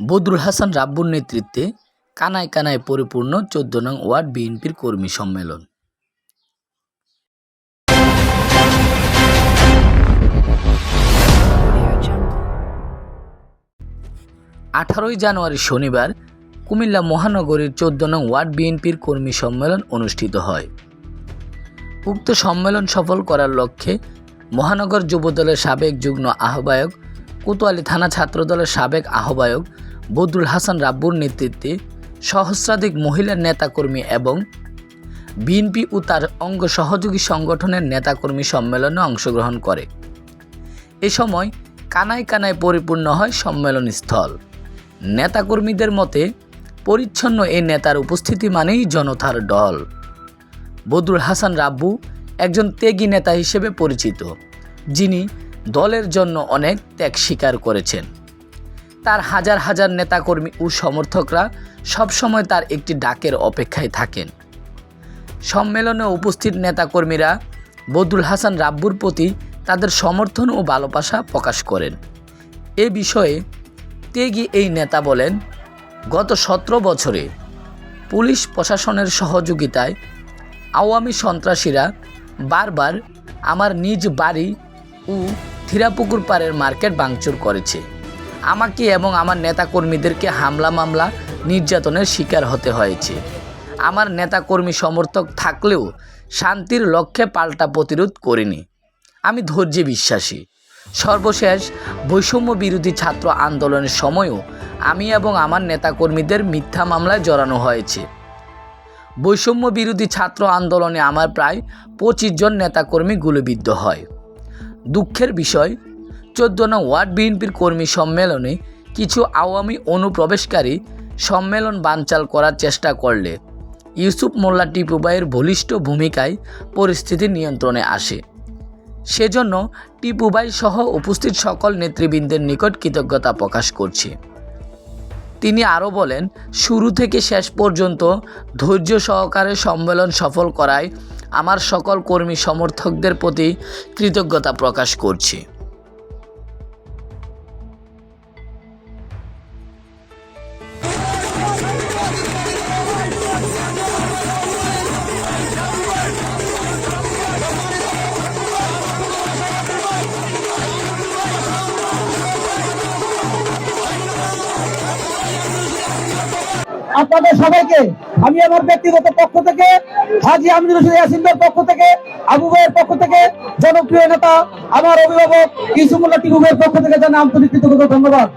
বদরুল হাসান রাব্বুর নেতৃত্বে কানায় কানায় পরিপূর্ণ চোদ্দ নং ওয়ার্ড বিএনপির কর্মী সম্মেলন। আঠারোই জানুয়ারি শনিবার কুমিল্লা মহানগরীর চোদ্দ নং ওয়ার্ড বিএনপির কর্মী সম্মেলন অনুষ্ঠিত হয়। উক্ত সম্মেলন সফল করার লক্ষ্যে মহানগর যুবদলের সাবেক যুগ্ম আহ্বায়ক কোতোয়ালি থানা ছাত্রদলের সাবেক আহ্বায়ক বদরুল হাসান রাব্বুর নেতৃত্বে সহস্রাধিক মহিলা নেতাকর্মী এবং বিএনপি ও তার অঙ্গ সহযোগী সংগঠনের নেতাকর্মী সম্মেলনে অংশগ্রহণ করে। এ সময় কানায় কানায় পরিপূর্ণ হয় সম্মেলন স্থল নেতাকর্মীদের মতে, পরিচ্ছন্ন এই নেতার উপস্থিতি মানেই জনতার দল। বদরুল হাসান রাব্বু একজন ত্যাগী নেতা হিসেবে পরিচিত, যিনি দলের জন্য অনেক ত্যাগ স্বীকার করেছেন। তার হাজার হাজার নেতাকর্মী ও সমর্থকরা সবসময় তার একটি ডাকের অপেক্ষায় থাকেন। সম্মেলনে উপস্থিত নেতাকর্মীরা বদুল হাসান রাব্বুর প্রতি তাদের সমর্থন ও ভালোবাসা প্রকাশ করেন। এ বিষয়ে তেগি এই নেতা বলেন, গত সতেরো বছরে পুলিশ প্রশাসনের সহযোগিতায় আওয়ামী সন্ত্রাসীরা বারবার আমার নিজ বাড়ি ও থিরাপুকুর পাড়ের মার্কেট ভাঙচুর করেছে। আমাকে এবং আমার নেতাকর্মীদেরকে হামলা মামলা নির্যাতনের শিকার হতে হয়েছে। আমার নেতাকর্মী সমর্থক থাকলেও শান্তির লক্ষ্যে পাল্টা প্রতিরোধ করিনি। আমি ধৈর্যে বিশ্বাসী। সর্বশেষ বৈষম্য বিরোধী ছাত্র আন্দোলনের সময়ও আমি এবং আমার নেতাকর্মীদের মিথ্যা মামলায় জড়ানো হয়েছে। বৈষম্য বিরোধী ছাত্র আন্দোলনে আমার প্রায় পঁচিশ জন নেতাকর্মী গুলিবিদ্ধ হয়। দুঃখের বিষয় চোদ্দ নং ওয়ার্ড বিএনপির কর্মী সম্মেলনে কিছু আওয়ামী অনুপ্রবেশকারী সম্মেলন বানচাল করার চেষ্টা করলে ইউসুফ মোল্লা টিপুবাইয়ের বলিষ্ঠ ভূমিকায় পরিস্থিতি নিয়ন্ত্রণে আসে। সেজন্য টিপুবাই সহ উপস্থিত সকল নেতৃবৃন্দের নিকট কৃতজ্ঞতা প্রকাশ করছে। তিনি আরও বলেন, শুরু থেকে শেষ পর্যন্ত ধৈর্য সহকারে সম্মেলন সফল করায় আমার সকল কর্মী সমর্থকদের প্রতি কৃতজ্ঞতা প্রকাশ করছি। আপনাদের সবাইকে আমি আমার ব্যক্তিগত পক্ষ থেকে, হাজি আমি রশিদ পক্ষ থেকে, আবু ভাইয়ের পক্ষ থেকে জনপ্রিয় নেতা, আমার অভিভাবক, ইসুমুল্লাহ টিবু ভাইয়ের পক্ষ থেকে জানা আন্তরিক কৃতজ্ঞতা ধন্যবাদ।